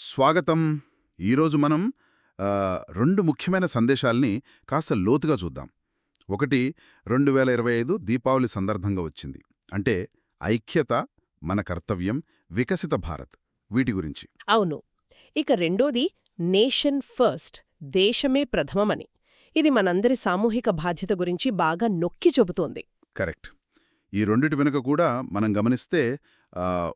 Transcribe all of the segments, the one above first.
స్వాగతం. ఈరోజు మనం రెండు ముఖ్యమైన సందేశాల్ని కాస్త లోతుగా చూద్దాం. ఒకటి రెండు వేల ఇరవై ఐదు దీపావళి సందర్భంగా వచ్చింది. అంటే ఐక్యత మన కర్తవ్యం వికసిత భారత్. వీటి గురించి. అవును. ఇక రెండోది నేషన్ ఫస్ట్ దేశమే ప్రథమమని. ఇది మనందరి సామూహిక బాధ్యత గురించి బాగా నొక్కి చెబుతోంది. కరెక్ట్. ఈ రెండిటి వెనుక కూడా మనం గమనిస్తే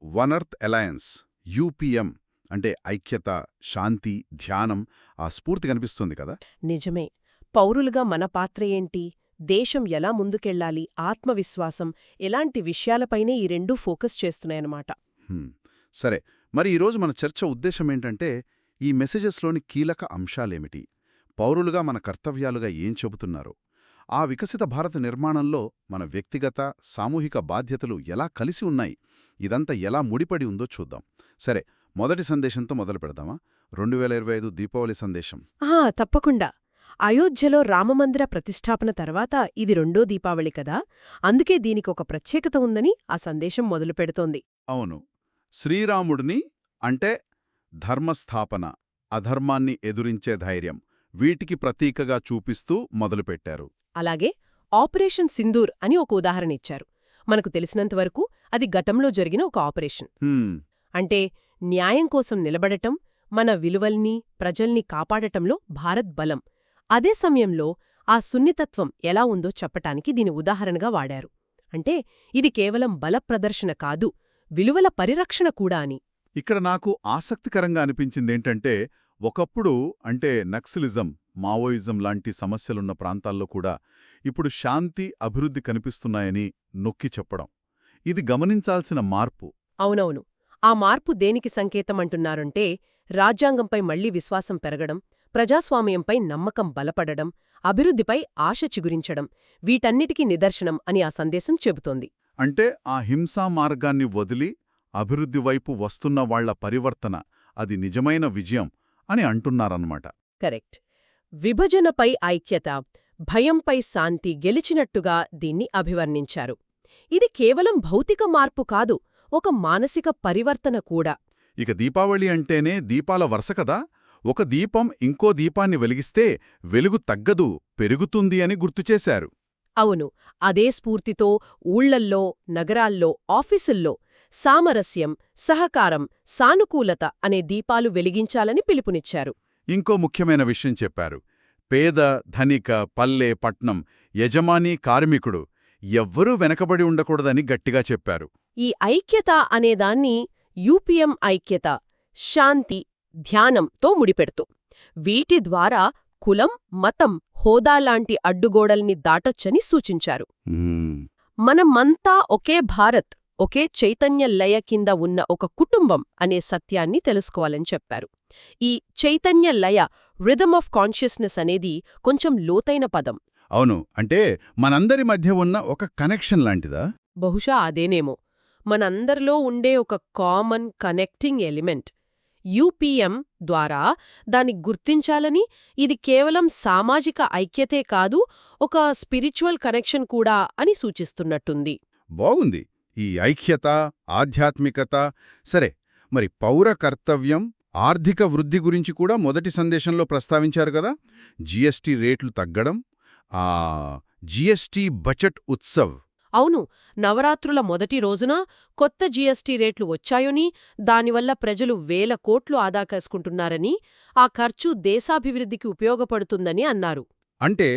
వన్ అర్త్ అలయన్స్ యూపీఎం అంటే ఐక్యత శాంతి ధ్యానం ఆ స్ఫూర్తి కనిపిస్తుంది కదా? నిజమే. పౌరులుగా మన పాత్ర ఏంటి? దేశం ఎలా ముందుకెళ్ళాలి ఆత్మవిశ్వాసం ఎలాంటి విషయాలపైనే ఈ రెండూ ఫోకస్ చేస్తున్నాయన్నమాట. సరే. మరి ఈరోజు మన చర్చ ఉద్దేశం ఏంటంటే ఈ మెసేజెస్లోని కీలక అంశాలేమిటి? పౌరులుగా మన కర్తవ్యాలుగా ఏం చెబుతున్నారు? ఆ వికసిత భారత నిర్మాణంలో మన వ్యక్తిగత సామూహిక బాధ్యతలు ఎలా కలిసి ఉన్నాయి? ఇదంతా ఎలా ముడిపడి ఉందో చూద్దాం. సరే. మొదటి సందేశంతో మొదలు పెడదామా? రెండు వేల ఇరవై ఐదు దీపావళి సందేశం. తప్పకుండా. అయోధ్యలో రామమందిర ప్రతిష్టాపన తర్వాత ఇది రెండో దీపావళి కదా? అందుకే దీనికి ఒక ప్రత్యేకత ఉందని ఆ సందేశం మొదలుపెడుతోంది అవును. శ్రీరాముడిని అంటే ధర్మస్థాపన అధర్మాన్ని ఎదురించే ధైర్యం వీటికి ప్రతీకగా చూపిస్తూ మొదలుపెట్టారు అలాగే ఆపరేషన్ సింధూర్ అని ఒక ఉదాహరణ ఇచ్చారు. మనకు తెలిసినంతవరకు అది గతంలో జరిగిన ఒక ఆపరేషన్. అంటే న్యాయం కోసం నిలబడటం మన విలువల్ని ప్రజల్ని కాపాడటంలో భారత్ బలం. అదే సమయంలో ఆ సున్నితత్వం ఎలా ఉందో చెప్పటానికి దీని ఉదాహరణగా వాడారు. అంటే ఇది కేవలం బల ప్రదర్శన కాదు విలువల పరిరక్షణ కూడా అని. ఇక్కడ నాకు ఆసక్తికరంగా అనిపించిందేంటంటే ఒకప్పుడు అంటే నక్సలిజం మావోయిజం లాంటి సమస్యలున్న ప్రాంతాల్లో కూడా ఇప్పుడు శాంతి అభివృద్ధి కనిపిస్తున్నాయని నొక్కి చెప్పడం. ఇది గమనించాల్సిన మార్పు. అవునవును. ఆ మార్పు దేనికి సంకేతమంటున్నారంటే రాజ్యాంగంపై మళ్ళీ విశ్వాసం పెరగడం ప్రజాస్వామ్యంపై నమ్మకం బలపడడం అభివృద్ధిపై ఆశ చిగురించడం వీటన్నిటికీ నిదర్శనం అని ఆ సందేశం చెబుతోంది. అంటే ఆ హింసా మార్గాన్ని వదిలి అభివృద్ధి వైపు వస్తున్న వాళ్ళ పరివర్తన అది నిజమైన విజయం అని అంటున్నారన్నమాట. కరెక్ట్. విభజనపై ఐక్యత భయంపై శాంతి గెలిచినట్టుగా దీన్ని అభివర్ణించారు. ఇది కేవలం భౌతిక మార్పు కాదు ఒక మానసిక పరివర్తన కూడా. ఇక దీపావళి అంటేనే దీపాల వరుస కదా? ఒక దీపం ఇంకో దీపాన్ని వెలిగిస్తే వెలుగు తగ్గదు పెరుగుతుంది అని గుర్తుచేశారు అవును అదే స్ఫూర్తితో ఊళ్ళల్లో నగరాల్లో ఆఫీసుల్లో సామరస్యం సహకారం సానుకూలత అనే దీపాలు వెలిగించాలని పిలుపునిచ్చారు. ఇంకో ముఖ్యమైన విషయం చెప్పారు. పేద ధనిక పల్లె పట్నం యజమాని కార్మికుడు ఎవ్వరూ వెనకబడి ఉండకూడదని గట్టిగా చెప్పారు. ఈ ఐక్యత అనేదాన్ని యూపీఎం ఐక్యత శాంతి ధ్యానంతో ముడిపెడుతూ. వీటి ద్వారా కులం మతం హోదా లాంటి అడ్డుగోడల్ని దాటొచ్చని సూచించారు. మనమంతా ఒకే భారత్ ఒకే చైతన్య లయ కింద ఉన్న ఒక కుటుంబం అనే సత్యాన్ని తెలుసుకోవాలని చెప్పారు. ఈ చైతన్య లయ రిథమ్ ఆఫ్ కాన్షియస్నెస్ అనేది కొంచెం లోతైన పదం. అవును. అంటే మనందరి మధ్య ఉన్న ఒక కనెక్షన్ లాంటిదా? బహుశా అదేనేమో. మనందరిలో ఉండే ఒక కామన్ కనెక్టింగ్ ఎలిమెంట్ యూపీఎం ద్వారా దాన్ని గుర్తించాలని ఇది కేవలం సామాజిక ఐక్యతే కాదు ఒక స్పిరిచువల్ కనెక్షన్ కూడా అని సూచిస్తున్నట్టుంది. బాగుంది. ఈ ఐక్యత ఆధ్యాత్మికత సరే మరి పౌర కర్తవ్యం ఆర్థిక వృద్ధి గురించి కూడా మొదటి సందేశంలో ప్రస్తావించారు కదా? జీఎస్టీ రేట్లు తగ్గడం జీఎస్టీ బడ్జెట్ ఉత్సవ్. అవును నవరాత్రుల మొదటి రోజున కొత్త జీఎస్టీ రేట్లు వచ్చాయని దానివల్ల ప్రజలు వేల కోట్లు ఆదా చేసుకుంటున్నారని ఆ ఖర్చు దేశాభివృద్ధికి ఉపయోగపడుతుందని అన్నారు. అంటే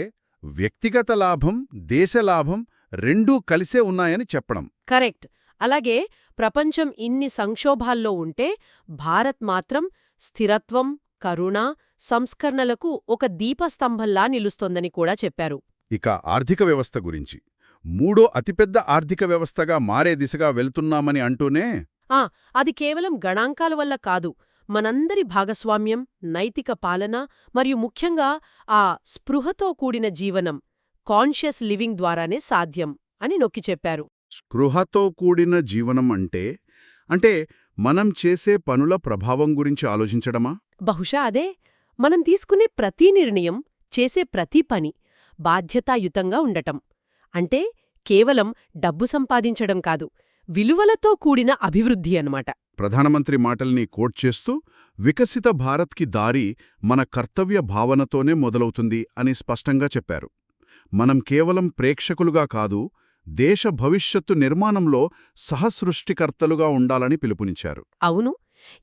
వ్యక్తిగత లాభం దేశ లాభం రెండూ కలిసే ఉన్నాయని చెప్పడం. కరెక్ట్. అలాగే ప్రపంచం ఇన్ని సంక్షోభాల్లో ఉంటే భారత్ మాత్రం స్థిరత్వం కరుణ సంస్కరణలకు ఒక దీపస్తంభంలా నిలుస్తోందని కూడా చెప్పారు. ఇక ఆర్థిక వ్యవస్థ గురించి. మూడో అతిపెద్ద ఆర్థిక వ్యవస్థగా మారే దిశగా వెళ్తున్నామని అంటూనే ఆ అది కేవలం గణాంకాల వల్ల కాదు. మనందరి భాగస్వామ్యం నైతిక పాలన మరియు ముఖ్యంగా ఆ స్పృహతో కూడిన జీవనం కాన్షియస్ లివింగ్ ద్వారానే సాధ్యం అని నొక్కి చెప్పారు. స్పృహతో కూడిన జీవనం అంటే అంటే మనం చేసే పనుల ప్రభావం గురించి ఆలోచించడమా? బహుశా అదే. మనం తీసుకునే ప్రతి నిర్ణయం చేసే ప్రతి పని బాధ్యతాయుతంగా ఉండటం. అంటే కేవలం డబ్బు సంపాదించడం కాదు విలువలతో కూడిన అభివృద్ధి అన్నమాట. ప్రధానమంత్రి మాటల్ని కోట్ చేస్తూ వికసిత భారత్కి దారి మన కర్తవ్య భావనతోనే మొదలవుతుంది అని స్పష్టంగా చెప్పారు. మనం కేవలం ప్రేక్షకులుగా కాదు దేశ భవిష్యత్తు నిర్మాణంలో సహసృష్టికర్తలుగా ఉండాలని పిలుపునిచ్చారు. అవును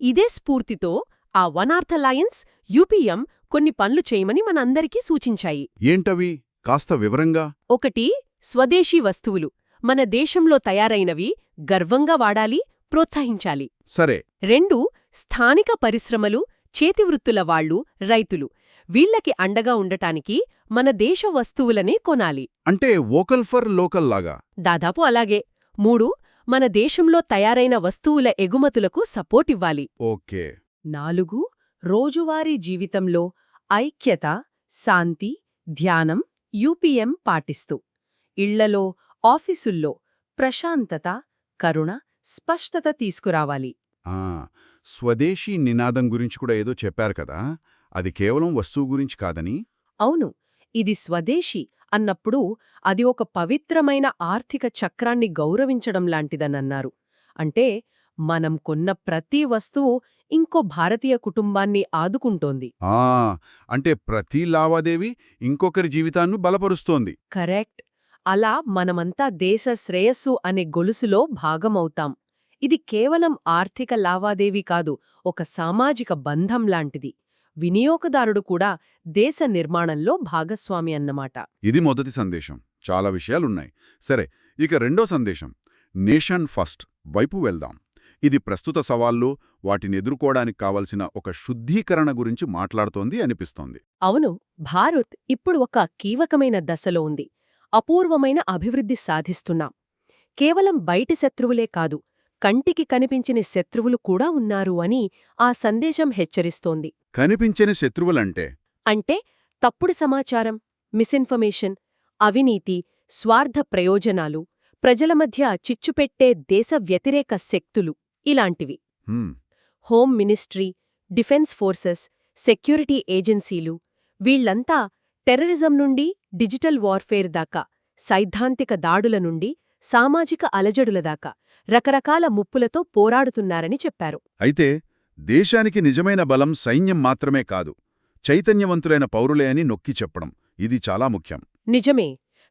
ఇదే స్ఫూర్తితో ఆ వన్ ఆర్త్ అలయన్స్ యూపీఎం కొన్ని పనులు చేయమని మనందరికీ సూచించాయి. ఏంటవి? కాస్త వివరంగా? ఒకటి స్వదేశీ వస్తువులు. మన దేశంలో తయారైనవి గర్వంగా వాడాలి ప్రోత్సహించాలి. సరే. రెండు స్థానిక పరిశ్రమలు చేతివృత్తుల వాళ్ళు రైతులు. వీళ్ళకి అండగా ఉండటానికి మన దేశ వస్తువులనే కొనాలి. అంటే వోకల్ ఫర్ లోకల్ లాగా? దాదాపు అలాగే. మూడు మన దేశంలో తయారైన వస్తువుల ఎగుమతులకు సపోర్ట్ ఇవ్వాలి. ఓకే. నాలుగు రోజువారీ జీవితంలో ఐక్యత శాంతి ధ్యానం యూపీఎం పాటిస్తూ ఇళ్ళలో ఆఫీసుల్లో ప్రశాంతత కరుణ స్పష్టత తీసుకురావాలి. ఆ స్వదేశీ నినాదం గురించి కూడా ఏదో చెప్పారు కదా అది కేవలం వస్తువు గురించి కాదని? అవును ఇది స్వదేశీ అన్నప్పుడు అది ఒక పవిత్రమైన ఆర్థిక చక్రాన్ని గౌరవించడం లాంటిదనన్నారు. అంటే మనం కొన్న ప్రతి వస్తువు ఇంకో భారతీయ కుటుంబాన్ని ఆదుకుంటోంది. ఆ! అంటే ప్రతి లావాదేవీ ఇంకొకరి జీవితాన్ని బలపరుస్తోంది. కరెక్ట్. అలా మనమంతా దేశ శ్రేయస్సు అనే గొలుసులో భాగమవుతాం. ఇది కేవలం ఆర్థిక లావాదేవీ కాదు ఒక సామాజిక బంధం లాంటిది. వినియోగదారుడు కూడా దేశ నిర్మాణంలో భాగస్వామి అన్నమాట. ఇది మొదటి సందేశం. చాలా విషయాలున్నాయి. సరే ఇక రెండో సందేశం. Nation first. వైపు వెళ్దాం. ఇది ప్రస్తుత సవాళ్ళు వాటిని ఎదుర్కోవడానికి కావలసిన ఒక శుద్ధీకరణ గురించి మాట్లాడుతోంది అనిపిస్తోంది. అవును భారత్ ఇప్పుడు ఒక కీలకమైన దశలో ఉంది. అపూర్వమైన అభివృద్ధి సాధిస్తున్నాం. కేవలం బయటి శత్రువులే కాదు కంటికి కనిపించని శత్రువులు కూడా ఉన్నారు అని ఆ సందేశం హెచ్చరిస్తోంది. కనిపించని శత్రువులంటే? అంటే తప్పుడు సమాచారం మిస్ఇన్ఫర్మేషన్ అవినీతి స్వార్థ ప్రయోజనాలు ప్రజల మధ్య చిచ్చుపెట్టే దేశ వ్యతిరేక శక్తులు. ఇలాంటివి. హ్మ్, home ministry defence forces security ఏజెన్సీలు వీళ్ళంతా టెర్రరిజం నుండి డిజిటల్ వార్ఫేర్ దాకా సైద్ధాంతిక దాడుల నుండి సామాజిక అలజడుల దాకా రకరకాల ముప్పులతో పోరాడుతున్నారని చెప్పారు. అయితే దేశానికి నిజమైన బలం సైన్యం మాత్రమే కాదు చైతన్యవంతులైన పౌరులే అని నొక్కి చెప్పడం ఇది చాలా ముఖ్యం. నిజమే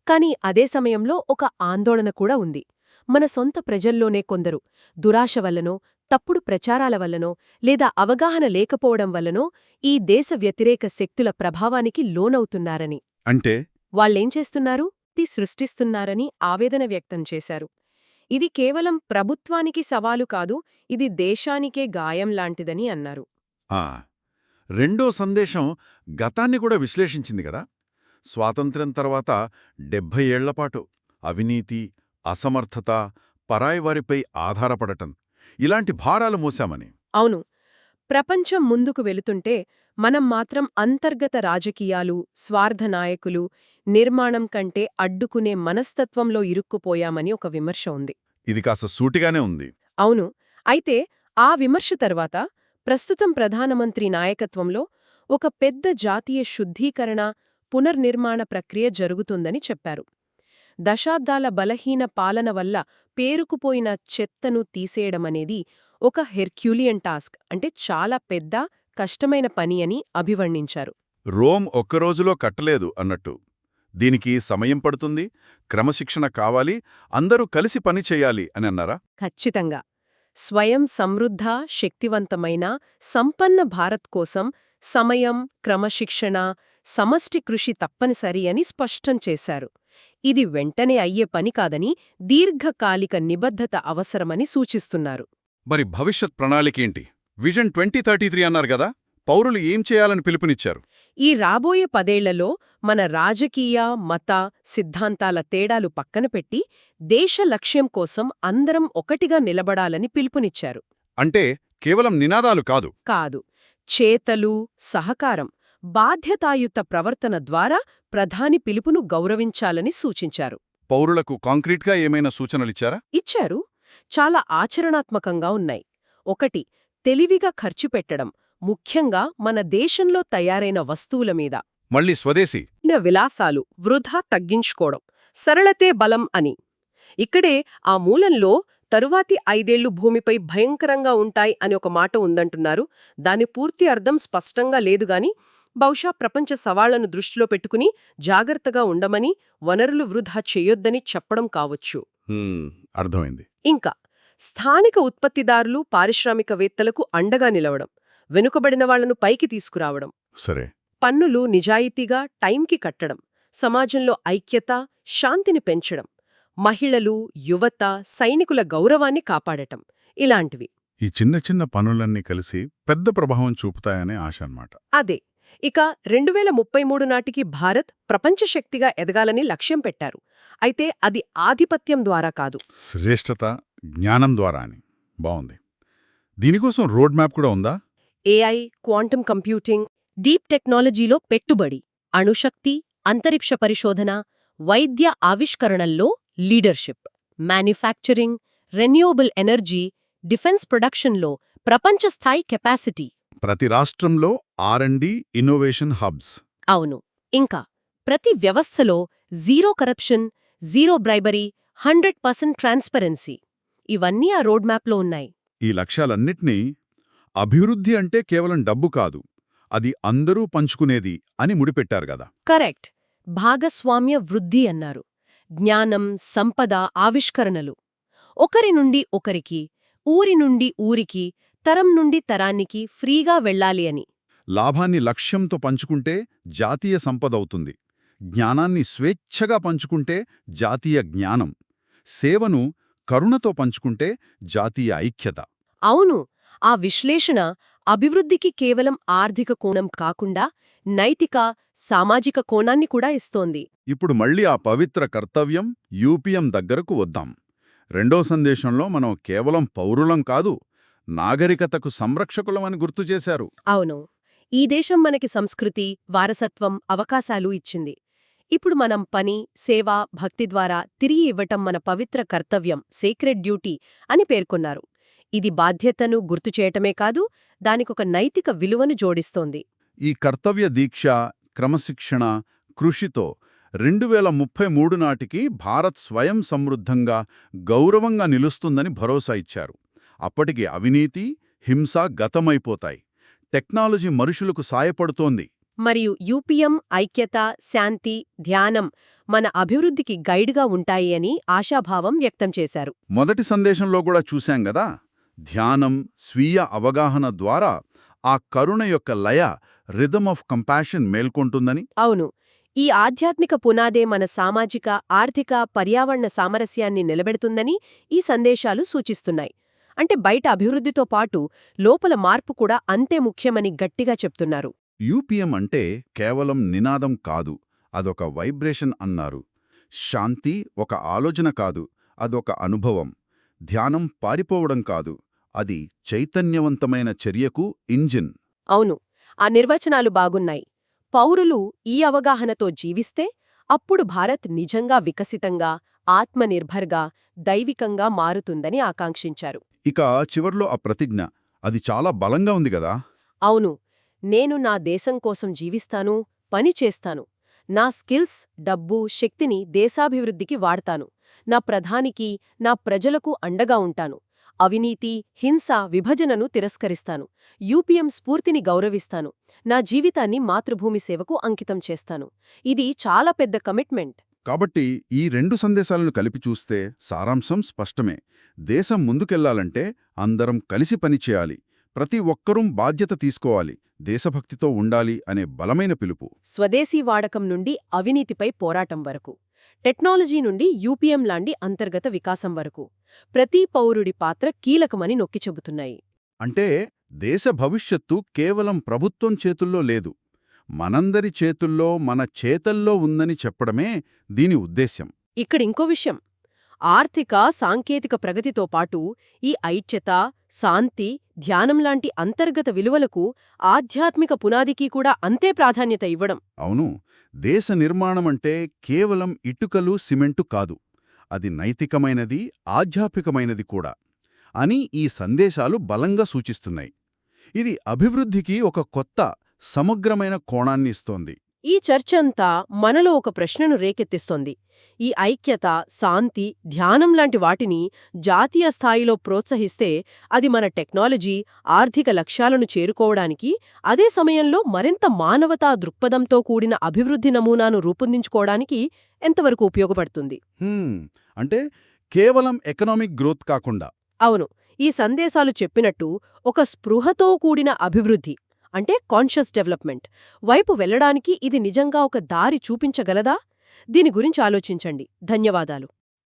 కాని అదే సమయంలో ఒక ఆందోళన కూడా ఉంది. మన సొంత ప్రజల్లోనే కొందరు. దురాశ వల్లనో తప్పుడు ప్రచారాల వల్లనో లేదా అవగాహన లేకపోవడం వల్లనో ఈ దేశ వ్యతిరేక శక్తుల ప్రభావానికి లోనవుతున్నారని. అంటే? వాళ్ళేం చేస్తున్నారు? తి సృష్టిస్తున్నారని ఆవేదన వ్యక్తం చేశారు. ఇది కేవలం ప్రభుత్వానికి సవాలు కాదు ఇది దేశానికే గాయం లాంటిదని అన్నారు. ఆ! రెండో సందేశం గతాన్ని కూడా విశ్లేషించింది కదా? స్వాతంత్ర్యం తర్వాత డెబ్భై ఏళ్ళపాటు అవినీతి అసమర్థత పరాయివారిపై ఆధారపడటం ఇలాంటి భారాలు మోశామని. అవును. ప్రపంచం ముందుకు వెళుతుంటే మనం మాత్రం అంతర్గత రాజకీయాలు స్వార్థ నాయకులు నిర్మాణం కంటే అడ్డుకునే మనస్తత్వంలో ఇరుక్కుపోయామని ఒక విమర్శ ఉంది. ఇది కాస్త సూటిగానే ఉంది. అవును. అయితే ఆ విమర్శ తర్వాత ప్రస్తుతం ప్రధానమంత్రి నాయకత్వంలో ఒక పెద్ద జాతీయ శుద్ధీకరణ పునర్నిర్మాణ ప్రక్రియ జరుగుతుందని చెప్పారు. దశాబ్దాల బలహీన పాలన వల్ల పేరుకుపోయిన చెత్తను తీసేయడమనేది ఒక హెర్క్యూలియన్ టాస్క్ అంటే చాలా పెద్ద కష్టమైన పని అని అభివర్ణించారు. రోమ్ ఒక్కరోజులో కట్టలేదు అన్నట్టు. దీనికి సమయం పడుతుంది క్రమశిక్షణ కావాలి అందరూ కలిసి పని చేయాలి అని అన్నారా? ఖచ్చితంగా. స్వయం సమృద్ధ శక్తివంతమైన సంపన్న భారత్ కోసం సమయం క్రమశిక్షణ సమష్టి కృషి తప్పనిసరి అని స్పష్టం చేశారు. ఇది వెంటనే అయ్యే పని కాదని దీర్ఘకాలిక నిబద్ధత అవసరమని సూచిస్తున్నారు. మరి భవిష్యత్ ప్రణాళికేంటి విజన్ ట్వంటీ థర్టీ త్రీ అన్నారు కదా పౌరులు ఏం చేయాలని పిలుపునిచ్చారు? ఈ రాబోయే పదేళ్ళలో మన రాజకీయ మత సిద్ధాంతాల తేడాలు పక్కన పెట్టి దేశ లక్ష్యం కోసం అందరం ఒకటిగా నిలబడాలని పిలుపునిచ్చారు. అంటే కేవలం నినాదాలు కాదు. కాదు. చేతలు సహకారం బాధ్యతాయుత ప్రవర్తన ద్వారా ప్రధాని పిలుపును గౌరవించాలని సూచించారు. పౌరులకు కాంక్రీట్గా ఏమైనా సూచనలిచ్చారా? ఇచ్చారు. చాలా ఆచరణాత్మకంగా ఉన్నాయి. ఒకటి తెలివిగా ఖర్చు పెట్టడం ముఖ్యంగా మన దేశంలో తయారైన వస్తువుల మీద. మళ్ళీ స్వదేశీ. విలాసాలు వృధా తగ్గించుకోవడం సరళతే బలం అని. ఇక్కడే ఆ మూలంలో తరువాతి ఐదేళ్ళు భూమిపై భయంకరంగా ఉంటాయి అని ఒక మాట ఉందంటున్నారు. దాని పూర్తి అర్థం స్పష్టంగా లేదుగాని బహుశా ప్రపంచ సవాళ్ళను దృష్టిలో పెట్టుకుని జాగ్రత్తగా ఉండమని వనరులు వృధా చేయొద్దని చెప్పడం కావచ్చు. అర్థమైంది. ఇంకా స్థానిక ఉత్పత్తిదారులు పారిశ్రామికవేత్తలకు అండగా నిలవడం వెనుకబడిన వాళ్ళను పైకి తీసుకురావడం సరే. పన్నులు నిజాయితీగా టైంకి కట్టడం సమాజంలో ఐక్యత శాంతిని పెంచడం మహిళలు యువత సైనికుల గౌరవాన్ని కాపాడటం ఇలాంటివి. ఈ చిన్న చిన్న పనులన్నీ కలిసి పెద్ద ప్రభావం చూపుతాయనే ఆశ అన్నమాట. అదే ఇక రెండు వేల ముప్పై మూడు నాటికి భారత్ ప్రపంచ శక్తిగా ఎదగాలని లక్ష్యం పెట్టారు. అయితే అది ఆధిపత్యం ద్వారా కాదు. శ్రేష్టత జ్ఞానం ద్వారా అని. బాగుంది దీనికోసం రోడ్ మ్యాప్ కూడా ఉందా? ఏఐ క్వాంటం కంప్యూటింగ్ డీప్ టెక్నాలజీలో పెట్టుబడి అణుశక్తి అంతరిక్ష పరిశోధన వైద్య ఆవిష్కరణల్లో leadership manufacturing renewable energy defence ప్రొడక్షన్లో ప్రపంచ స్థాయి కెపాసిటీ ప్రతి రాష్ట్రంలో R and D innovation hubs. అవును. ఇంకా ప్రతి వ్యవస్థలో zero corruption zero bribery hundred percent transparency ఇవన్నీ ఆ రోడ్ మ్యాప్లో ఉన్నాయి. ఈ లక్ష్యాలన్నిటినీ అభివృద్ధి అంటే కేవలం డబ్బు కాదు అది అందరూ పంచుకునేది అని ముడిపెట్టారు గదా కరెక్ట్. భాగస్వామ్య వృద్ధి అన్నారు. జ్ఞానం సంపద ఆవిష్కరణలు. ఒకరి నుండి ఒకరికి ఊరి నుండి ఊరికి తరం నుండి తరానికి ఫ్రీగా వెళ్ళాలి అని. లాభాన్ని లక్ష్యంతో పంచుకుంటే జాతీయ సంపదవుతుంది జ్ఞానాన్ని స్వేచ్ఛగా పంచుకుంటే జాతీయ జ్ఞానం. సేవను కరుణతో పంచుకుంటే జాతీయ ఐక్యత. అవును ఆ విశ్లేషణ అభివృద్ధికి కేవలం ఆర్థిక కోణం కాకుండా నైతిక సామాజిక కోణాన్ని కూడా ఇస్తోంది. ఇప్పుడు మళ్ళీ ఆ పవిత్ర కర్తవ్యం యూపీఎం దగ్గరకు వద్దాం. రెండో సందేశంలో మనం కేవలం పౌరులం కాదు నాగరికతకు సంరక్షకులమని గుర్తు చేశారు. అవును. ఈ దేశం మనకి సంస్కృతి వారసత్వం అవకాశాలు ఇచ్చింది. ఇప్పుడు మనం పని సేవ భక్తి ద్వారా తిరిగి ఇవ్వటం మన పవిత్ర కర్తవ్యం సేక్రెడ్ డ్యూటీ అని పేర్కొన్నారు. ఇది బాధ్యతను గుర్తు చేయటమే కాదు దానికొక నైతిక విలువను జోడిస్తోంది. ఈ కర్తవ్య దీక్ష క్రమశిక్షణ కృషితో రెండు వేల ముప్పై మూడు నాటికి భారత్ స్వయం సమృద్ధంగా గౌరవంగా నిలుస్తుందని భరోసా ఇచ్చారు. అప్పటికి అవినీతి హింస గతమైపోతాయి. టెక్నాలజీ మనుషులకు సాయపడుతోంది. మరియు యూపీఎం ఐక్యత శాంతి ధ్యానం మన అభివృద్ధికి గైడ్గా ఉంటాయి అని ఆశాభావం వ్యక్తం చేశారు. మొదటి సందేశంలో కూడా చూశాం గదా ధ్యానం స్వీయ అవగాహన ద్వారా ఆ కరుణ యొక్క లయ రిథమ్ ఆఫ్ కంపాషన్ మేల్కొంటుందని. అవును. ఈ ఆధ్యాత్మిక పునాదే మన సామాజిక ఆర్థిక పర్యావరణ సామరస్యాన్ని నిలబెడుతుందని ఈ సందేశాలు సూచిస్తున్నాయి. అంటే బయట అభివృద్ధితో పాటు లోపల మార్పు కూడా అంతే ముఖ్యమని గట్టిగా చెప్తున్నారు. యూపీఎం అంటే కేవలం నినాదం కాదు అదొక వైబ్రేషన్ అన్నారు. శాంతి ఒక ఆలోచన కాదు అదొక అనుభవం. ధ్యానం పారిపోవడం కాదు అది చైతన్యవంతమైన చర్యకు ఇంజిన్. అవును ఆ నిర్వచనాలు బాగున్నాయి. పౌరులు ఈ అవగాహనతో జీవిస్తే అప్పుడు భారత్ నిజంగా వికసితంగా ఆత్మనిర్భర్గా దైవికంగా మారుతుందని ఆకాంక్షించారు. ఇక చివర్లో ఆ ప్రతిజ్ఞ. అది చాలా బలంగా ఉంది కదా? అవును. నేను నా దేశం కోసం జీవిస్తాను పని చేస్తాను. నా స్కిల్స్ డబ్బు శక్తిని దేశాభివృద్ధికి వాడతాను. నా ప్రధానికి నా ప్రజలకు అండగా ఉంటాను. అవినీతి హింస విభజనను తిరస్కరిస్తాను. యూపీఎం స్ఫూర్తిని గౌరవిస్తాను. నా జీవితాన్ని మాతృభూమి సేవకు అంకితం చేస్తాను. ఇది చాలా పెద్ద కమిట్మెంట్. కాబట్టి ఈ రెండు సందేశాలను కలిపి చూస్తే సారాంశం స్పష్టమే. దేశం ముందుకెళ్ళాలంటే అందరం కలిసి పనిచేయాలి ప్రతి ఒక్కరూ బాధ్యత తీసుకోవాలి. దేశభక్తితో ఉండాలి అనే బలమైన పిలుపు. స్వదేశీ వాడకం నుండి అవినీతిపై పోరాటం వరకు. టెక్నాలజీ నుండి యూపీఎం లాంటి అంతర్గత వికాసం వరకు. ప్రతి పౌరుడి పాత్ర కీలకమని నొక్కి చెబుతున్నాయి. అంటే దేశ భవిష్యత్తు కేవలం ప్రభుత్వం చేతుల్లో లేదు. మనందరి చేతుల్లో మన చేతల్లో ఉందని చెప్పడమే దీని ఉద్దేశ్యం. ఇక్కడ ఇంకో విషయం. ఆర్థిక సాంకేతిక ప్రగతితో పాటు ఈ ఐచ్యత శాంతి ధ్యానం లాంటి అంతర్గత విలువలకు ఆధ్యాత్మిక పునాదికి కూడా అంతే ప్రాధాన్యత ఇవ్వడం. అవును దేశ నిర్మాణమంటే కేవలం ఇటుకలు సిమెంటు కాదు. అది నైతికమైనది ఆధ్యాత్మికమైనది కూడా అని ఈ సందేశాలు బలంగా సూచిస్తున్నాయి. ఇది అభివృద్ధికి ఒక కొత్త సమగ్రమైన కోణాన్ని ఇస్తోంది. ఈ చర్చంతా మనలో ఒక ప్రశ్నను రేకెత్తిస్తోంది. ఈ ఐక్యత శాంతి ధ్యానం లాంటి వాటిని జాతీయ స్థాయిలో ప్రోత్సహిస్తే అది మన టెక్నాలజీ ఆర్థిక లక్ష్యాలను చేరుకోవడానికి అదే సమయంలో మరింత మానవతా దృక్పథంతో కూడిన అభివృద్ధి నమూనాను రూపొందించుకోవడానికి ఎంతవరకు ఉపయోగపడుతుంది? అంటే కేవలం ఎకనామిక్ గ్రోత్ కాకుండా. అవును. ఈ సందేశాలు చెప్పినట్టు ఒక స్పృహతో కూడిన అభివృద్ధి అంటే కాన్షియస్ డెవలప్మెంట్ వైపు వెళ్ళడానికి ఇది నిజంగా ఒక దారి చూపించగలదా? దీని గురించి ఆలోచించండి. ధన్యవాదాలు.